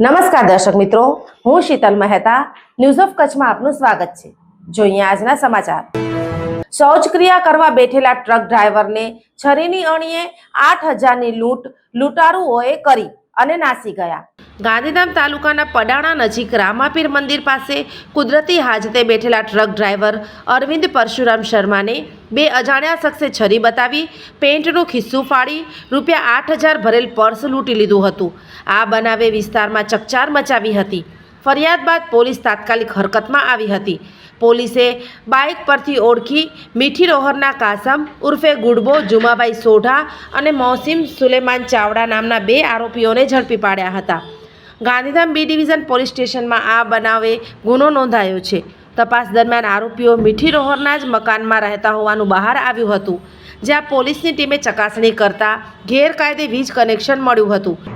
નમસ્કાર દર્શક મિત્રો, હું શીતલ મહેતા ન્યૂઝ ઓફ કચ્છમાં આપનું સ્વાગત છે. જોઈએ આજના સમાચાર. શૌચક્રિયા કરવા બેઠેલા ટ્રક ડ્રાઈવરને છરીની અણીએ આઠ હજારની લૂંટ લૂંટારુઓએ કરી અને નાસી ગયા. ગાંધીધામ તાલુકાના પડાણા નજીક રામાપીર મંદિર પાસે કુદરતી હાજતે બેઠેલા ટ્રક ડ્રાઈવર અરવિંદ પરશુરામ શર્માને બે અજાણ્યા શખ્સે છરી બતાવી, પેન્ટનું ખિસ્સું ફાડી, રૂપિયા આઠ હજાર ભરેલ પર્સ લૂંટી લીધું હતું. આ બનાવે વિસ્તારમાં ચકચાર મચાવી હતી. ફરિયાદ બાદ પોલીસ તાત્કાલિક હરકતમાં આવી હતી. પોલીસે બાઇક પરથી ઓળખી મીઠી રોહરના કાસમ, ઉર્ફે ગુડબો, જુમાબાઈ સોઢા અને મોસીમ સુલેમાન ચાવડા નામના બે આરોપીઓને ઝડપી પાડ્યા હતા. ગાંધીધામ બી ડિવિઝન પોલીસ સ્ટેશનમાં આ બનાવે ગુનો નોંધાયો છે. તપાસ દરમિયાન આરોપીઓ મીઠી રોહરના જ મકાનમાં રહેતા હોવાનું બહાર આવ્યું હતું, જ્યાં પોલીસની ટીમે ચકાસણી કરતા ગેરકાયદે વીજ કનેક્શન મળ્યું હતું.